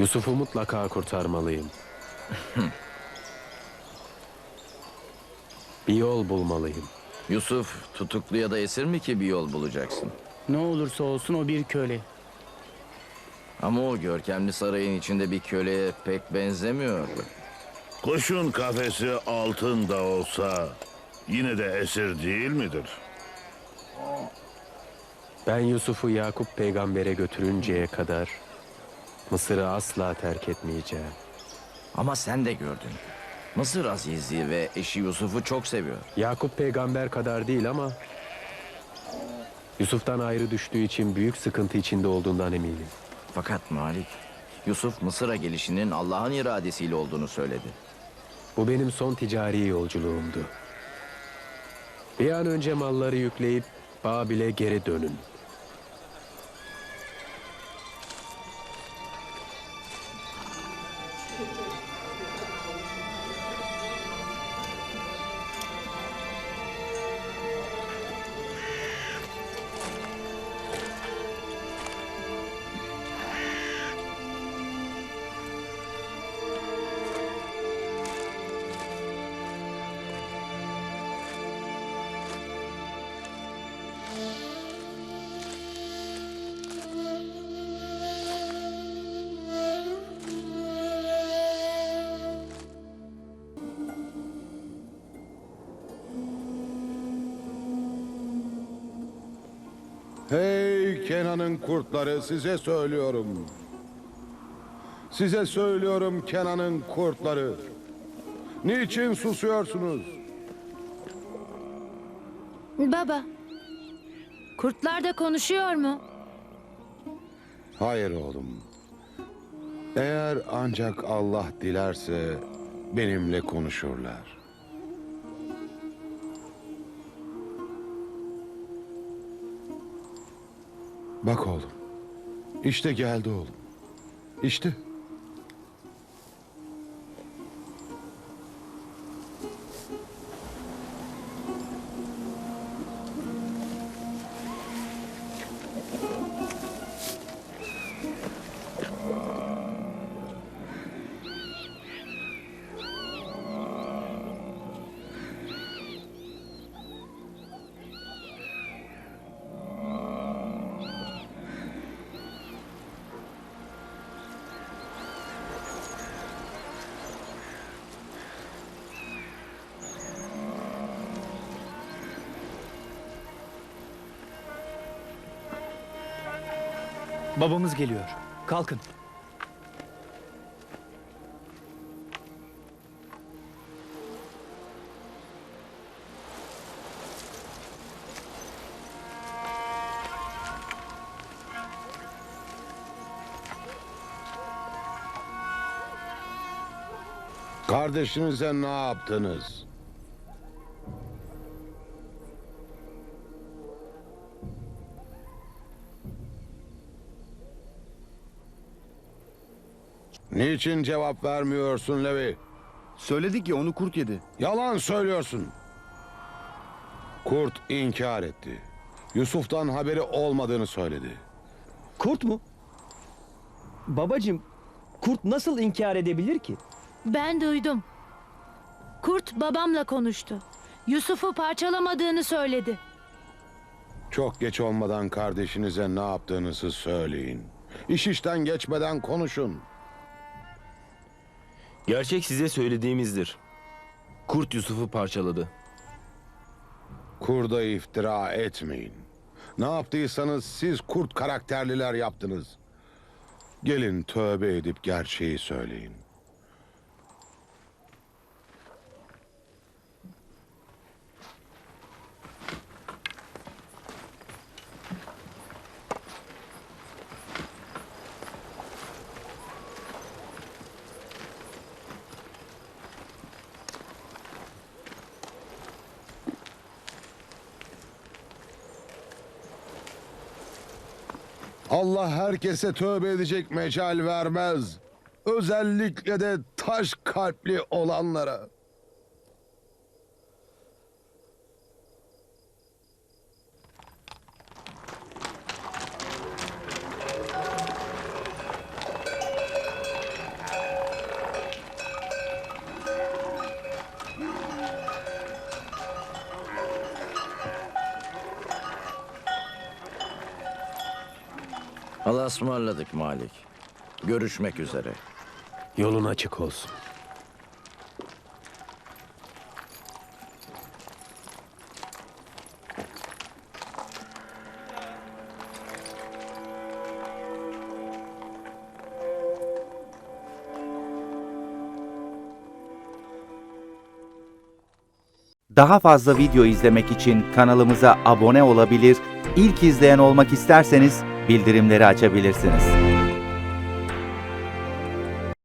Yusuf'u mutlaka kurtarmalıyım. bir yol bulmalıyım. Yusuf tutuklu ya da esir mi ki bir yol bulacaksın? Ne olursa olsun o bir köle. Ama o görkemli sarayın içinde bir köleye pek benzemiyor. Kuşun kafesi altın da olsa yine de esir değil midir? Ben Yusuf'u Yakup peygambere götürünceye kadar Mısır'ı asla terk etmeyeceğim. Ama sen de gördün. Mısır Aziz'i ve eşi Yusuf'u çok seviyor. Yakup peygamber kadar değil ama Yusuf'tan ayrı düştüğü için büyük sıkıntı içinde olduğundan eminim. Fakat Malik, Yusuf Mısır'a gelişinin Allah'ın iradesiyle olduğunu söyledi. Bu benim son ticari yolculuğumdu. Bir an önce malları yükleyip Babil'e geri dönün. Hey Kenan'ın kurtları size söylüyorum. Size söylüyorum Kenan'ın kurtları. Niçin susuyorsunuz? Baba. Kurtlar da konuşuyor mu? Hayır oğlum. Eğer ancak Allah dilerse benimle konuşurlar. Bak oğlum. İşte geldi oğlum. İşte. Babamız geliyor. Kalkın. Kardeşinize ne yaptınız? Niçin cevap vermiyorsun Levi? Söyledik ya onu kurt yedi. Yalan söylüyorsun. Kurt inkar etti. Yusuf'tan haberi olmadığını söyledi. Kurt mu? Babacım, kurt nasıl inkar edebilir ki? Ben duydum. Kurt babamla konuştu. Yusuf'u parçalamadığını söyledi. Çok geç olmadan kardeşinize ne yaptığınızı söyleyin. İş işten geçmeden konuşun. Gerçek size söylediğimizdir. Kurt Yusuf'u parçaladı. Kurda iftira etmeyin. Ne yaptıysanız siz kurt karakterliler yaptınız. Gelin tövbe edip gerçeği söyleyin. Allah herkese tövbe edecek mecal vermez. Özellikle de taş kalpli olanlara. Allah'a ısmarladık Malik. Görüşmek üzere. Yolun açık olsun. Daha fazla video izlemek için kanalımıza abone olabilir, ilk izleyen olmak isterseniz bildirimleri açabilirsiniz.